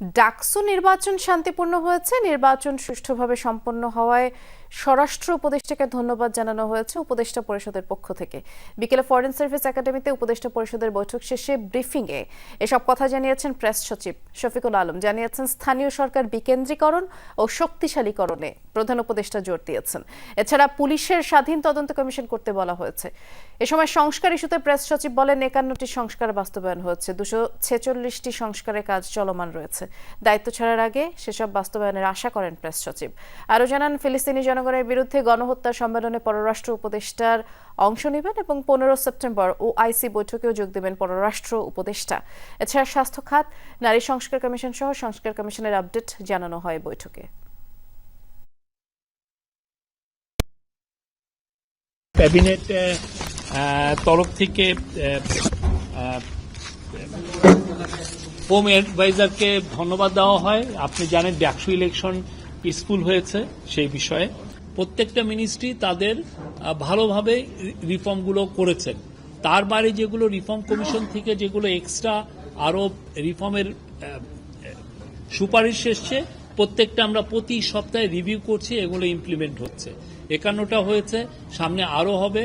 ডাকসু নির্বাচন শান্তিপূর্ণ হয়েছে। নির্বাচন সুষ্ঠুভাবে সম্পন্ন হওয়ায় স্বরাষ্ট্র উপদেষ্টাকে ধন্যবাদ জানানো হয়েছে উপদেষ্টা পরিষদের পক্ষ থেকে। বিকেলে ফরেন সার্ভিস একাডেমিতে উপদেষ্টা পরিষদের বৈঠক শেষে ব্রিফিংয়ে এসব কথা জানিয়েছেন প্রেস সচিব শফিকুল আলম। জানিয়েছেন, স্থানীয় সরকার বিকেন্দ্রীকরণ ও শক্তিশালীকরণে প্রধান উপদেষ্টা জোর দিয়েছেন। এছাড়া পুলিশের স্বাধীন তদন্ত কমিশন করতে বলা হয়েছে। এ সময় সংস্কার ইস্যুতে প্রেস সচিব বলেন, একান্নটি সংস্কার বাস্তবায়ন হয়েছে। দুশো ছেচল্লিশটি সংস্কারের কাজ চলমান রয়েছে। দায়িত্ব ছাড়ার আগে সেসব বাস্তবায়নের আশা করেন প্রেস সচিব। আরও জানান, ফিলিস্তিনি জনগণের বিরুদ্ধে গণহত্যা সম্মেলনে পররাষ্ট্র উপদেষ্টার অংশ নেবেন এবং পনেরো সেপ্টেম্বর ও আইসি বৈঠকেও যোগ দেবেন পররাষ্ট্র উপদেষ্টা। এছাড়া স্বাস্থ্য খাত, নারী সংস্কার কমিশন সহ সংস্কার কমিশনের আপডেট জানানো হয় বৈঠকে। ক্যাবিনেট তরফ থেকে হোম অ্যাডভাইজারকে ধন্যবাদ দেওয়া হয়। আপনি জানেন ডাকসু ইলেকশন পিসফুল হয়েছে সেই বিষয়ে। প্রত্যেকটা মিনিস্ট্রি তাদের ভালোভাবে রিফর্মগুলো করেছেন। তার বাইরে যেগুলো রিফর্ম কমিশন থেকে যেগুলো এক্সট্রা আরও রিফর্মের সুপারিশ এসছে, প্রত্যেকটা আমরা প্রতি সপ্তাহে রিভিউ করছি, এগুলো ইমপ্লিমেন্ট হচ্ছে। একান্নটা হয়েছে, সামনে আরও হবে।